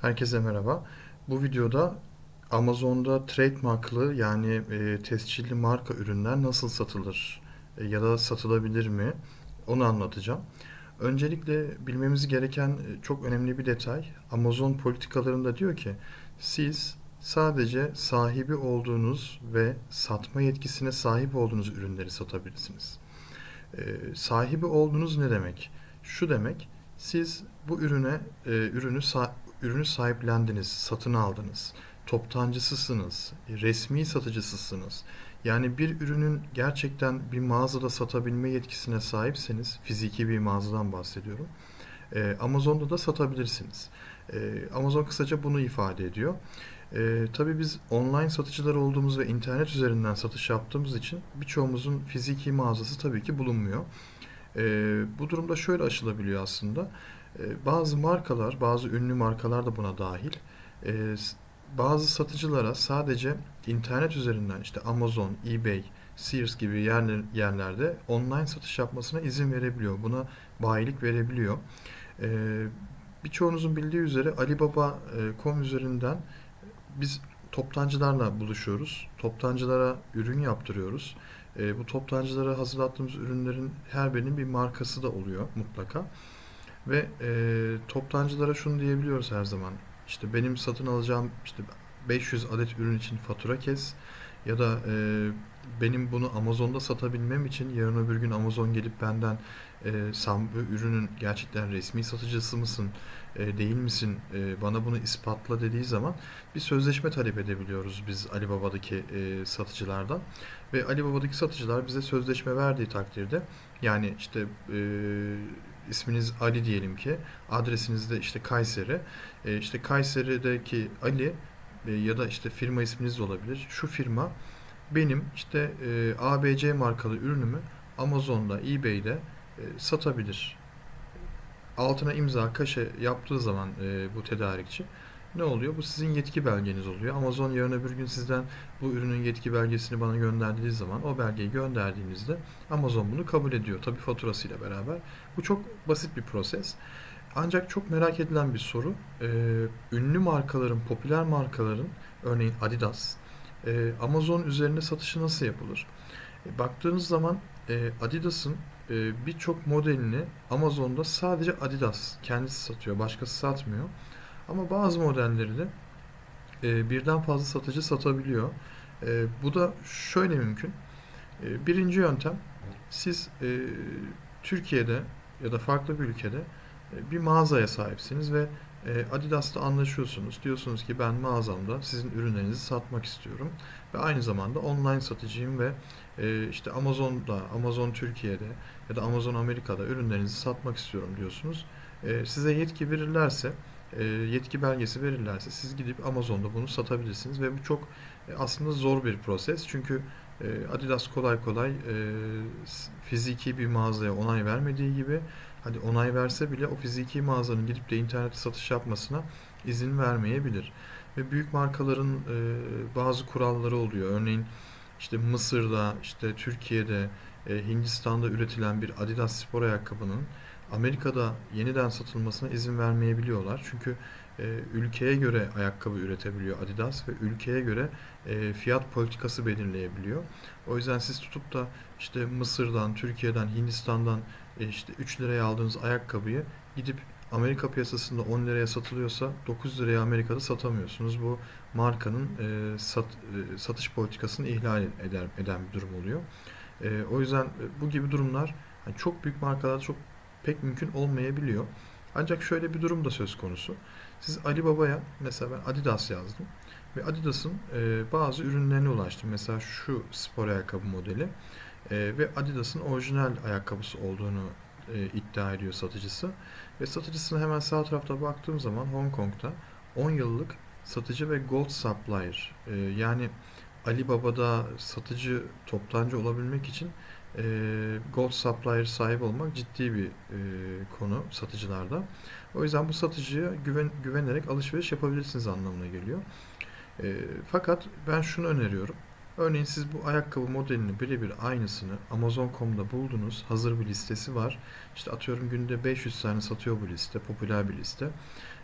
Herkese merhaba. Bu videoda Amazon'da trademarklı yani e, tescilli marka ürünler nasıl satılır e, ya da satılabilir mi onu anlatacağım. Öncelikle bilmemiz gereken e, çok önemli bir detay. Amazon politikalarında diyor ki siz sadece sahibi olduğunuz ve satma yetkisine sahip olduğunuz ürünleri satabilirsiniz. E, sahibi olduğunuz ne demek? Şu demek, siz bu ürüne e, ürünü ürünü sahiplendiniz, satın aldınız, toptancısısınız, resmi satıcısısınız. Yani bir ürünün gerçekten bir mağazada satabilme yetkisine sahipseniz, fiziki bir mağazadan bahsediyorum. e, Amazon'da da satabilirsiniz. E, Amazon kısaca bunu ifade ediyor. E, tabii biz online satıcılar olduğumuz ve internet üzerinden satış yaptığımız için birçoğumuzun fiziki mağazası tabii ki bulunmuyor. E, bu durumda şöyle aşılabiliyor aslında. E, bazı markalar, bazı ünlü markalar da buna dahil. E, s- bazı satıcılara sadece internet üzerinden işte Amazon, eBay, Sears gibi yerler, yerlerde online satış yapmasına izin verebiliyor. Buna bayilik verebiliyor. E, birçoğunuzun bildiği üzere Alibaba.com üzerinden biz toptancılarla buluşuyoruz. Toptancılara ürün yaptırıyoruz. E, bu toptancılara hazırlattığımız ürünlerin her birinin bir markası da oluyor mutlaka. Ve e, toptancılara şunu diyebiliyoruz her zaman. İşte benim satın alacağım işte 500 adet ürün için fatura kes ya da e, benim bunu Amazon'da satabilmem için yarın öbür gün Amazon gelip benden e, sen bu ürünün gerçekten resmi satıcısı mısın, e, değil misin, e, bana bunu ispatla dediği zaman bir sözleşme talep edebiliyoruz biz Alibaba'daki e, satıcılardan. Ve Alibaba'daki satıcılar bize sözleşme verdiği takdirde yani işte e, isminiz Ali diyelim ki adresiniz de işte Kayseri. E, işte Kayseri'deki Ali e, ya da işte firma isminiz de olabilir. Şu firma benim işte e, ABC markalı ürünümü Amazon'da, eBay'de e, satabilir. Altına imza, kaşe yaptığı zaman e, bu tedarikçi ne oluyor? Bu sizin yetki belgeniz oluyor. Amazon yarın öbür gün sizden bu ürünün yetki belgesini bana gönderdiği zaman o belgeyi gönderdiğinizde Amazon bunu kabul ediyor. Tabii faturasıyla beraber. Bu çok basit bir proses. Ancak çok merak edilen bir soru. Ee, ünlü markaların, popüler markaların, örneğin Adidas, e, Amazon üzerinde satışı nasıl yapılır? E, baktığınız zaman e, Adidas'ın e, birçok modelini Amazon'da sadece Adidas kendisi satıyor, başkası satmıyor. Ama bazı modelleri de e, birden fazla satıcı satabiliyor. E, bu da şöyle mümkün. E, birinci yöntem, siz e, Türkiye'de ya da farklı bir ülkede e, bir mağazaya sahipsiniz ve e, Adidas'la anlaşıyorsunuz. Diyorsunuz ki ben mağazamda sizin ürünlerinizi satmak istiyorum ve aynı zamanda online satıcıyım ve e, işte Amazon'da, Amazon Türkiye'de ya da Amazon Amerika'da ürünlerinizi satmak istiyorum diyorsunuz. E, size yetki verirlerse, e, yetki belgesi verirlerse siz gidip Amazon'da bunu satabilirsiniz ve bu çok e, aslında zor bir proses. Çünkü e, Adidas kolay kolay e, fiziki bir mağazaya onay vermediği gibi hadi onay verse bile o fiziki mağazanın gidip de internette satış yapmasına izin vermeyebilir. Ve büyük markaların e, bazı kuralları oluyor. Örneğin işte Mısır'da, işte Türkiye'de, e, Hindistan'da üretilen bir Adidas spor ayakkabının Amerika'da yeniden satılmasına izin vermeyebiliyorlar. Çünkü e, ülkeye göre ayakkabı üretebiliyor Adidas ve ülkeye göre e, fiyat politikası belirleyebiliyor. O yüzden siz tutup da işte Mısır'dan, Türkiye'den, Hindistan'dan e, işte 3 liraya aldığınız ayakkabıyı gidip Amerika piyasasında 10 liraya satılıyorsa 9 liraya Amerika'da satamıyorsunuz. Bu markanın e, sat, e, satış politikasını ihlal eder, eden bir durum oluyor. E, o yüzden e, bu gibi durumlar hani çok büyük markalarda çok pek mümkün olmayabiliyor. Ancak şöyle bir durum da söz konusu. Siz Ali Baba'ya mesela ben Adidas yazdım ve Adidas'ın e, bazı ürünlerine ulaştım. Mesela şu spor ayakkabı modeli e, ve Adidas'ın orijinal ayakkabısı olduğunu e, iddia ediyor satıcısı. Ve satıcısına hemen sağ tarafta baktığım zaman Hong Kong'da 10 yıllık satıcı ve gold supplier e, yani Alibaba'da satıcı toptancı olabilmek için e, gold supplier sahip olmak ciddi bir e, konu satıcılarda. O yüzden bu satıcıya güven, güvenerek alışveriş yapabilirsiniz anlamına geliyor. E, fakat ben şunu öneriyorum. Örneğin siz bu ayakkabı modelini birebir aynısını Amazon.com'da buldunuz. Hazır bir listesi var. İşte atıyorum günde 500 tane satıyor bu liste. Popüler bir liste.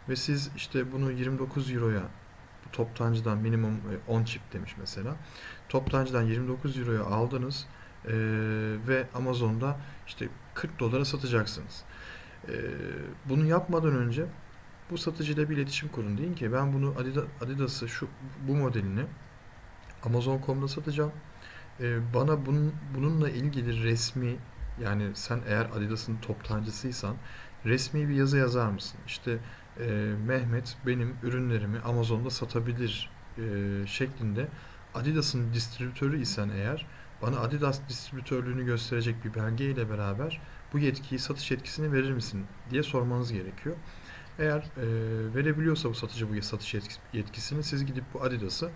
ve siz işte bunu 29 euroya toptancıdan minimum e, 10 çift demiş mesela. Toptancıdan 29 euroya aldınız e, ve Amazon'da işte 40 dolara satacaksınız. E, bunu yapmadan önce bu satıcıyla bir iletişim kurun. Deyin ki ben bunu Adidas, Adidas'ı şu bu modelini Amazon.com'da satacağım. E, bana bunun, bununla ilgili resmi yani sen eğer Adidas'ın toptancısıysan resmi bir yazı yazar mısın? İşte e, Mehmet benim ürünlerimi Amazon'da satabilir e, şeklinde Adidas'ın distribütörü isen eğer bana Adidas distribütörlüğünü gösterecek bir belge ile beraber bu yetkiyi, satış yetkisini verir misin diye sormanız gerekiyor. Eğer e, verebiliyorsa bu satıcı bu satış yetkis- yetkisini siz gidip bu Adidas'ı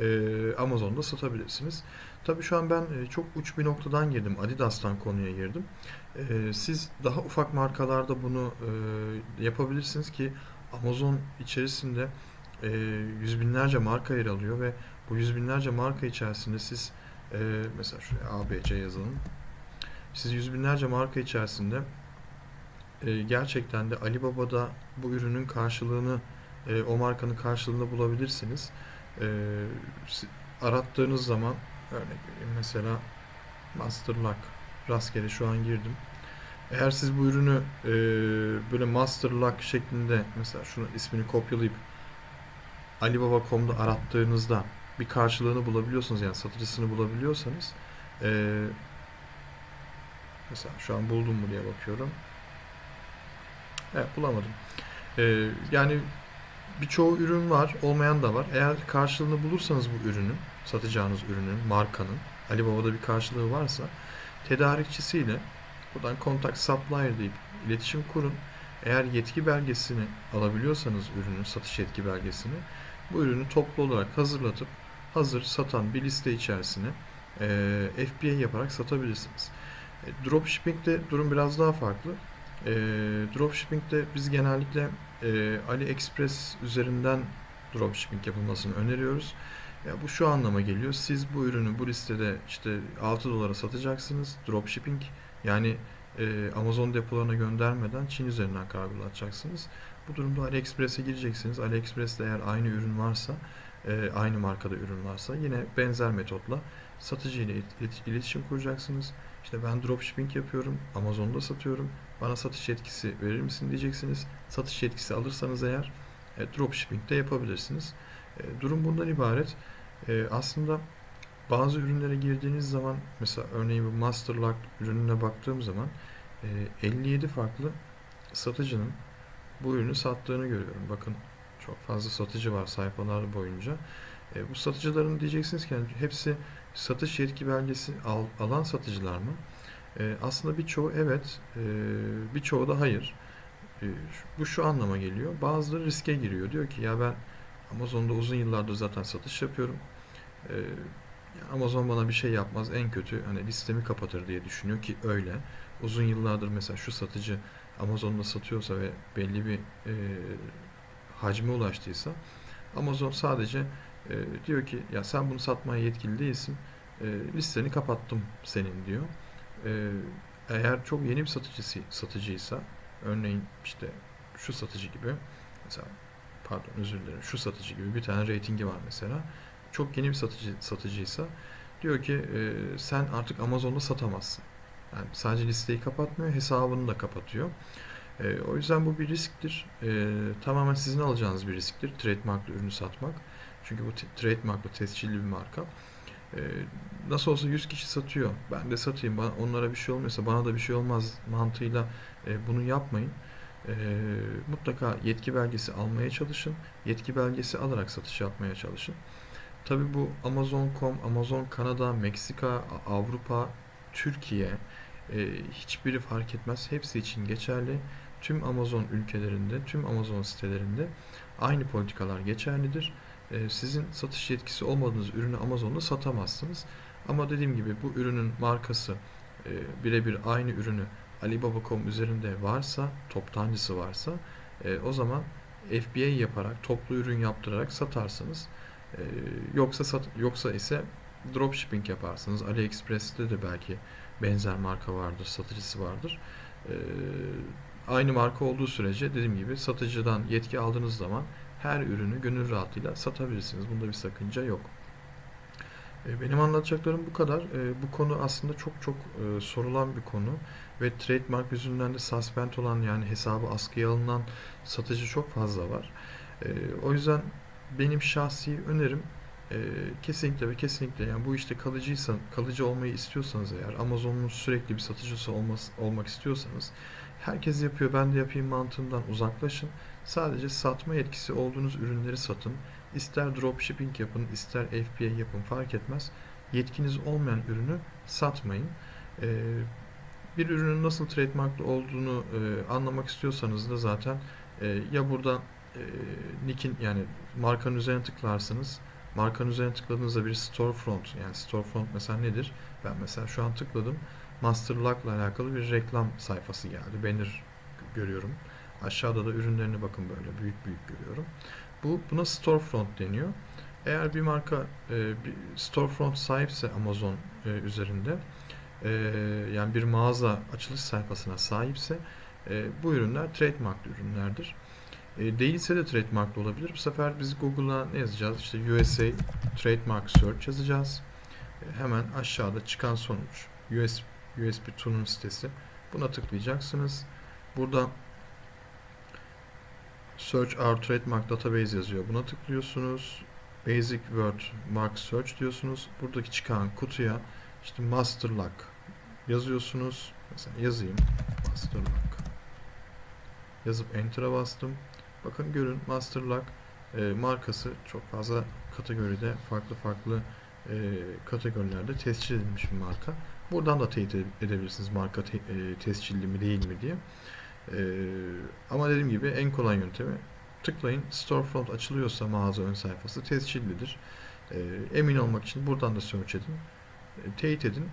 e, Amazon'da satabilirsiniz. Tabii şu an ben e, çok uç bir noktadan girdim. Adidas'tan konuya girdim. E, siz daha ufak markalarda bunu e, yapabilirsiniz ki Amazon içerisinde e, yüz binlerce marka yer alıyor ve bu yüz binlerce marka içerisinde siz e, mesela şuraya ABC yazalım. Siz yüz binlerce marka içerisinde e, gerçekten de Alibaba'da bu ürünün karşılığını e, o markanın karşılığını bulabilirsiniz. E, arattığınız zaman örnek vereyim mesela Master Lock rastgele şu an girdim. Eğer siz bu ürünü e, böyle Master Lock şeklinde mesela şunu ismini kopyalayıp Alibaba.com'da arattığınızda bir karşılığını bulabiliyorsunuz yani satıcısını bulabiliyorsanız e, mesela şu an buldum mu diye bakıyorum. Evet bulamadım. E, yani birçoğu ürün var, olmayan da var. Eğer karşılığını bulursanız bu ürünün, satacağınız ürünün, markanın, Alibaba'da bir karşılığı varsa tedarikçisiyle buradan contact supplier deyip iletişim kurun. Eğer yetki belgesini alabiliyorsanız ürünün satış yetki belgesini bu ürünü toplu olarak hazırlatıp hazır satan bir liste içerisine e, FBA yaparak satabilirsiniz. E, dropshipping'de durum biraz daha farklı. E, dropshipping'de biz genellikle e, AliExpress üzerinden dropshipping yapılmasını öneriyoruz. Ya bu şu anlama geliyor. Siz bu ürünü bu listede işte 6 dolara satacaksınız. Dropshipping yani e, Amazon depolarına göndermeden Çin üzerinden kargolatacaksınız. Bu durumda AliExpress'e gireceksiniz. AliExpress'te eğer aynı ürün varsa, e, aynı markada ürün varsa yine benzer metotla satıcı ile ilet- iletişim kuracaksınız. İşte ben dropshipping yapıyorum, Amazon'da satıyorum. Bana satış yetkisi verir misin diyeceksiniz. Satış yetkisi alırsanız eğer e, dropshipping de yapabilirsiniz. E, durum bundan ibaret. E, aslında bazı ürünlere girdiğiniz zaman mesela örneğin bu Masterlock ürününe baktığım zaman e, 57 farklı satıcının bu ürünü sattığını görüyorum. Bakın çok fazla satıcı var sayfalar boyunca. E, bu satıcıların diyeceksiniz ki yani hepsi satış yetki belgesi al- alan satıcılar mı? E, aslında birçoğu evet, e, birçoğu da hayır. E, bu şu anlama geliyor. Bazıları riske giriyor. Diyor ki ya ben Amazon'da uzun yıllardır zaten satış yapıyorum. E, Amazon bana bir şey yapmaz. En kötü hani listemi kapatır diye düşünüyor ki öyle. Uzun yıllardır mesela şu satıcı Amazon'da satıyorsa ve belli bir e, hacme ulaştıysa Amazon sadece e, diyor ki ya sen bunu satmaya yetkili değilsin. E, listeni kapattım senin diyor. E, eğer çok yeni bir satıcısı satıcıysa örneğin işte şu satıcı gibi mesela pardon özür dilerim şu satıcı gibi bir tane reytingi var mesela. Çok yeni bir satıcı satıcıysa diyor ki e, sen artık Amazon'da satamazsın. Yani sadece listeyi kapatmıyor, hesabını da kapatıyor. E, o yüzden bu bir risktir. E, tamamen sizin alacağınız bir risktir. Trademarklı ürünü satmak. Çünkü bu trademarklı, tescilli bir marka. E, nasıl olsa 100 kişi satıyor. Ben de satayım. Bana, onlara bir şey olmuyorsa bana da bir şey olmaz mantığıyla e, bunu yapmayın. E, mutlaka yetki belgesi almaya çalışın. Yetki belgesi alarak satış yapmaya çalışın. Tabii bu Amazon.com, Amazon Kanada, Meksika, Avrupa, Türkiye e, hiçbiri fark etmez. Hepsi için geçerli. Tüm Amazon ülkelerinde, tüm Amazon sitelerinde aynı politikalar geçerlidir. E, sizin satış yetkisi olmadığınız ürünü Amazon'da satamazsınız. Ama dediğim gibi bu ürünün markası e, birebir aynı ürünü Alibaba.com üzerinde varsa, toptancısı varsa e, o zaman FBA yaparak, toplu ürün yaptırarak satarsınız. E, yoksa sat, yoksa ise dropshipping yaparsınız. AliExpress'te de belki benzer marka vardır, satıcısı vardır. Aynı marka olduğu sürece dediğim gibi satıcıdan yetki aldığınız zaman her ürünü gönül rahatlığıyla satabilirsiniz. Bunda bir sakınca yok. E, Benim anlatacaklarım bu kadar. E, Bu konu aslında çok çok e, sorulan bir konu ve trademark yüzünden de suspend olan yani hesabı askıya alınan satıcı çok fazla var. O yüzden benim şahsi önerim e, kesinlikle ve kesinlikle yani bu işte kalıcıysan, kalıcı olmayı istiyorsanız eğer Amazon'un sürekli bir satıcısı olması, olmak istiyorsanız herkes yapıyor ben de yapayım mantığından uzaklaşın. Sadece satma yetkisi olduğunuz ürünleri satın. İster dropshipping yapın, ister FBA yapın fark etmez. Yetkiniz olmayan ürünü satmayın. Ee, bir ürünün nasıl trademarklı olduğunu e, anlamak istiyorsanız da zaten e, ya burada e, nick'in yani markanın üzerine tıklarsınız. Markanın üzerine tıkladığınızda bir storefront yani storefront mesela nedir? Ben mesela şu an tıkladım. Master Lock'la alakalı bir reklam sayfası geldi. Banner görüyorum. Aşağıda da ürünlerine bakın böyle büyük büyük görüyorum. Bu buna storefront deniyor. Eğer bir marka e, bir storefront sahipse Amazon e, üzerinde e, yani bir mağaza açılış sayfasına sahipse e, bu ürünler trademarklı ürünlerdir. E, değilse de trademarklı olabilir. Bu sefer biz Google'a ne yazacağız? İşte USA Trademark Search yazacağız. E, hemen aşağıda çıkan sonuç US, USB2'nun sitesi. Buna tıklayacaksınız. Burada Search Our Trademark Database yazıyor. Buna tıklıyorsunuz. Basic Word Mark Search diyorsunuz. Buradaki çıkan kutuya işte Master Lock yazıyorsunuz. Mesela yazayım. Master Lock. Yazıp Enter'a bastım. Bakın görün Master Lock e, markası çok fazla kategoride farklı farklı e, kategorilerde tescil edilmiş bir marka. Buradan da teyit edebilirsiniz marka te- e, tescilli mi değil mi diye. Ee, ama dediğim gibi en kolay yöntemi tıklayın. Storefront açılıyorsa mağaza ön sayfası tescillidir. Ee, emin olmak için buradan da search edin. E, teyit edin.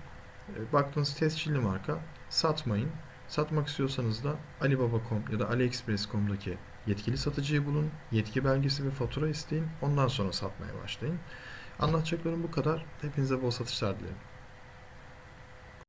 E, baktığınız tescilli marka satmayın. Satmak istiyorsanız da Alibaba.com ya da AliExpress.com'daki yetkili satıcıyı bulun. Yetki belgesi ve fatura isteyin. Ondan sonra satmaya başlayın. Anlatacaklarım bu kadar. Hepinize bol satışlar dilerim.